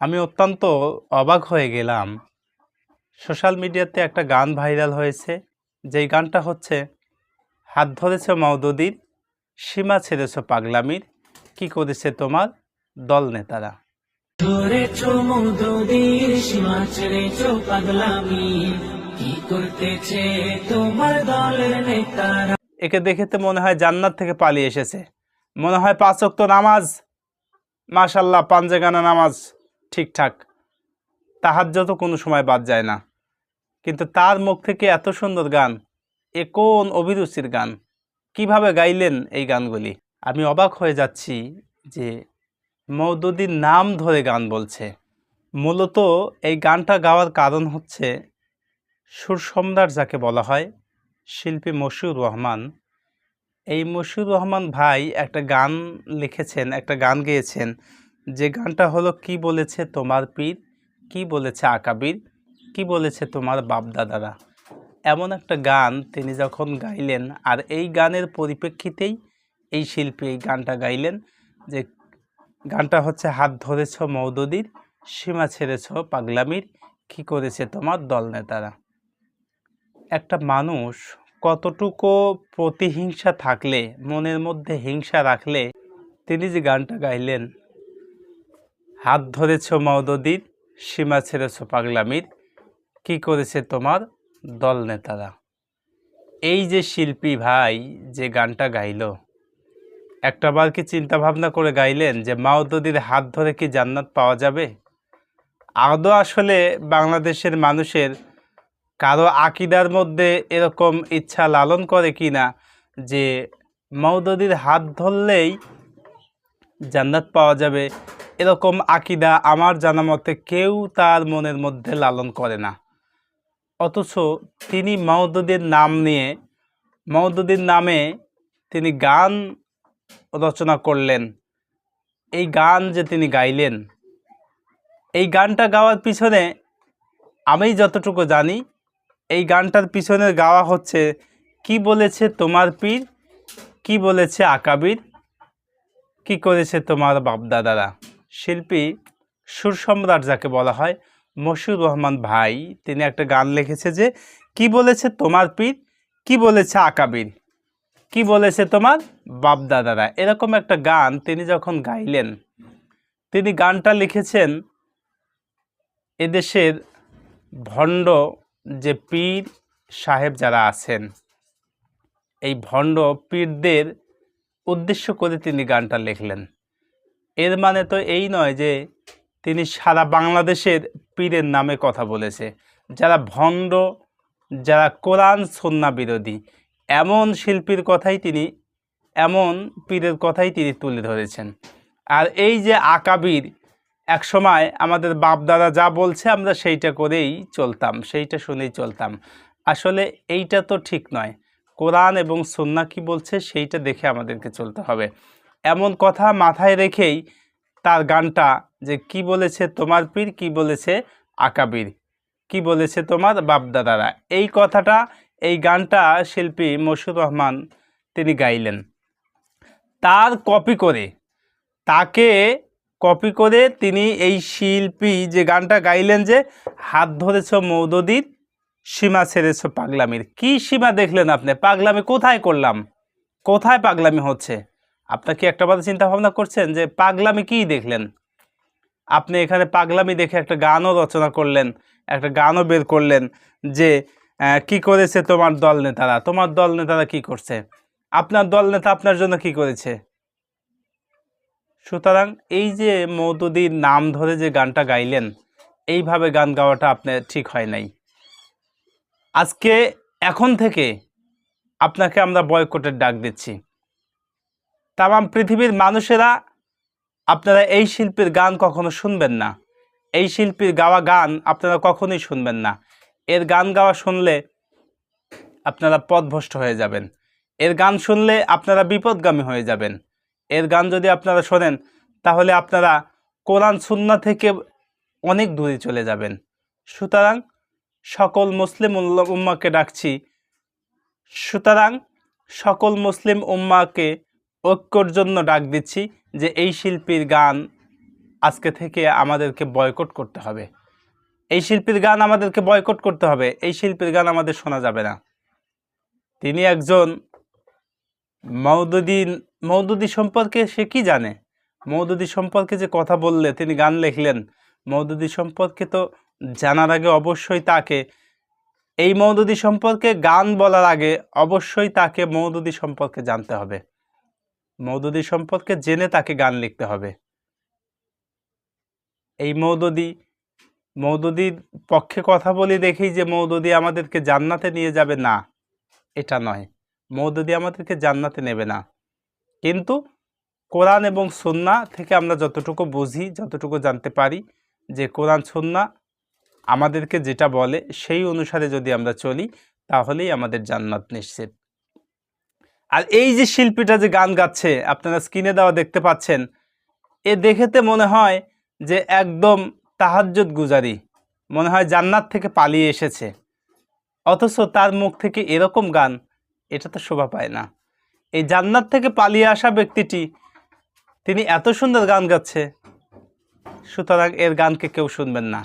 আমি অত্যন্ত অবাক হয়ে গেলাম। সোশ্যাল মিডিয়াতে একটা গান ভাইরাল হয়েছে। যেই গানটা হচ্ছে হাত ধরেছ মওদুদির সীমা ছেড়েছ পাগলামির কি করেছে তোমার দল নেতারা? ধরেছ সীমা ছেড়েছ পাগলামি কি করতেছে তোমার দলের নেতারা? একে দেখেতে মনে হয় জান্নাত থেকে পালিয়ে এসেছে। মনে হয় পাঁচ ওয়াক্ত নামাজ। মাশাল্লাহ পাঞ্জেগানা নামাজ। ঠিকঠাক। তাহাজ্জত কোনো সময় বাদ যায় না। কিন্তু তার মুখ থেকে এত সুন্দর গান, এ কোন অভিরুচির গান? কীভাবে গাইলেন এই গানগুলি? আমি অবাক হয়ে যাচ্ছি যে মৌদুদির নাম ধরে গান বলছে। মূলত এই গানটা গাওয়ার কারণ হচ্ছে সুর সম্রাট যাকে বলা হয়, শিল্পী মশিউর রহমান। এই মশিউর রহমান ভাই একটা গান লিখেছেন, একটা গান গেয়েছেন। যে গানটা হলো, কি বলেছে তোমার পীর? কি বলেছে আকাবির? কি বলেছে তোমার বাপদাদারা? এমন একটা গান তিনি যখন গাইলেন, আর এই গানের পরিপ্রেক্ষিতেই এই শিল্পী এই গানটা গাইলেন, যে গানটা হচ্ছে, হাত ধরেছ মৌদদির সীমা ছেড়েছ পাগলামির, কি করেছে তোমার দল নেতারা? একটা মানুষ কতটুকু প্রতিহিংসা থাকলে, মনের মধ্যে হিংসা রাখলে তিনি যে গানটা গাইলেন হাত ধরেছ মওদদির, সীমা ছেড়েছ পাগলামির। কি করেছে তোমার দল নেতারা? এই যে শিল্পী ভাই যে গানটা গাইল একটাবার কি চিন্তাভাবনা করে গাইলেন যে মাওদদির হাত ধরে কি জান্নাত পাওয়া যাবে? আদৌ আসলে বাংলাদেশের মানুষের কারও আকিদার মধ্যে এরকম ইচ্ছা লালন করে কি না যে মৌদদির হাত ধরলেই জান্নাত পাওয়া যাবে এরকম আকিদা আমার জানা মতে কেউ তার মনের মধ্যে লালন করে না। অথচ তিনি মৌদুদের নাম নিয়ে মৌদুদের নামে তিনি গান রচনা করলেন। এই গান যে তিনি গাইলেন, এই গানটা গাওয়ার পিছনে আমি যতটুকু জানি, এই গানটার পিছনে গাওয়া হচ্ছে, কি বলেছে তোমার পীর? কি বলেছে আকাবির? কি করেছে তোমার বাপদাদারা? শিল্পী সুর সম্রাট যাকে বলা হয়, মশিউর রহমান ভাই, তিনি একটা গান লিখেছে যে, কি বলেছে তোমার পীর? কি বলেছে আকাবির কি বলেছে তোমার বাপদাদারা? এরকম একটা গান তিনি যখন গাইলেন, তিনি গানটা লিখেছেন, এদেশের ভণ্ড যে পীর সাহেব যারা আছেন, এই ভণ্ড পীরদের উদ্দেশ্য করে তিনি গানটা লিখলেন। এর মানে তো এই নয় যে তিনি সারা বাংলাদেশের পীরের নামে কথা বলেছে। যারা ভণ্ড, যারা কোরআন, সন্না বিরোধী, এমন শিল্পীর কথাই তিনি, এমন পীরের কথাই তিনি তুলে ধরেছেন। আর এই যে আকাবির এক সময় আমাদের বাপদাদা যা বলছে আমরা সেইটা করেই চলতাম, সেইটা শুনেই চলতাম। আসলে এইটা তো ঠিক নয়। কোরআন এবং সন্না কি বলছে সেইটা দেখে আমাদেরকে চলতে হবে। এমন কথা মাথায় রেখেই তার গানটা যে কি বলেছে তোমার পীর, কি বলেছে আকাবির? কি বলেছে তোমার বাপদাদারা? এই কথাটা, এই গানটা শিল্পী মশুর রহমান তিনি গাইলেন। তার কপি করে, তাকে কপি করে তিনি এই শিল্পী যে গানটা গাইলেন যে, হাত ধরেছ মৌদদির, সীমা ছেড়েছ পাগলামির। কি সীমা দেখলেন আপনি? পাগলামি কোথায় করলাম? কোথায় পাগলামি হচ্ছে? আপনার কি একটা বার চিন্তা ভাবনা করছেন যে পাগলামি কি দেখলেন? আপনি এখানে পাগলামি দেখে একটা গানও রচনা করলেন, একটা গানও বের করলেন যে কি করেছে তোমার দল নেতারা? তোমার দল নেতারা কি করছে? আপনার দল নেতা আপনার জন্য কি করেছে? সুতরাং এই যে মৌদুদির নাম ধরে যে গানটা গাইলেন, এইভাবে গান গাওয়াটা আপনার ঠিক হয় নাই। আজকে, এখন থেকে আপনাকে আমরা বয়কটের ডাক দিচ্ছি। তামাম পৃথিবীর মানুষেরা আপনারা এই শিল্পীর গান কখনো শুনবেন না। এই শিল্পীর গাওয়া গান আপনারা কখনোই শুনবেন না। এর গান গাওয়া শুনলে আপনারা পথভ্রষ্ট হয়ে যাবেন। এর গান শুনলে আপনারা বিপদগামী হয়ে যাবেন। এর গান যদি আপনারা শোনেন, তাহলে আপনারা কোরআন সুন্না থেকে অনেক দূরে চলে যাবেন। সুতরাং সকল মুসলিম উম্মাকে ডাকছি। সুতরাং সকল মুসলিম উম্মাকে ঐক্যর জন্য ডাক দিচ্ছি যে এই শিল্পীর গান আজকে থেকে আমাদেরকে বয়কট করতে হবে। এই শিল্পীর গান আমাদেরকে বয়কট করতে হবে, এই শিল্পীর গান আমাদের শোনা যাবে না। তিনি একজন মৌদুদি মৌদুদি সম্পর্কে সে কি জানে? মৌদুদি সম্পর্কে যে কথা বললে, তিনি গান লিখলেন মৌদুদি সম্পর্কে তো জানার আগে অবশ্যই তাকে, এই মৌদুদি সম্পর্কে গান বলার আগে অবশ্যই তাকে মৌদুদি সম্পর্কে জানতে হবে। মৌদুদি সম্পর্কে জেনে তাকে গান লিখতে হবে। এই মৌদুদি, মৌদুদির পক্ষে কথা বলি দেখেই যে মৌদুদি আমাদেরকে জান্নাতে নিয়ে যাবে, না, এটা নয়। মৌদুদি আমাদেরকে জান্নাতে নেবে না। কিন্তু কোরআন এবং সুন্না থেকে আমরা যতটুকু বুঝি, যতটুকু জানতে পারি যে কোরআন সুন্না আমাদেরকে যেটা বলে সেই অনুসারে যদি আমরা চলি, তাহলেই আমাদের জান্নাত নিশ্চিত। আর এই যে শিল্পীটা যে গান গাচ্ছে, আপনারা স্ক্রিনে দেওয়া দেখতে পাচ্ছেন, এ দেখেতে মনে হয় যে একদম তাহাজ্জুদ গুজারি, মনে হয় জান্নাত থেকে পালিয়ে এসেছে। অথচ তার মুখ থেকে এরকম গান, এটা তো শোভা পায় না। এই জান্নাত থেকে পালিয়ে আসা ব্যক্তিটি, তিনি এত সুন্দর গান গাচ্ছে, সুতরাং এর গানকে কেউ শুনবেন না।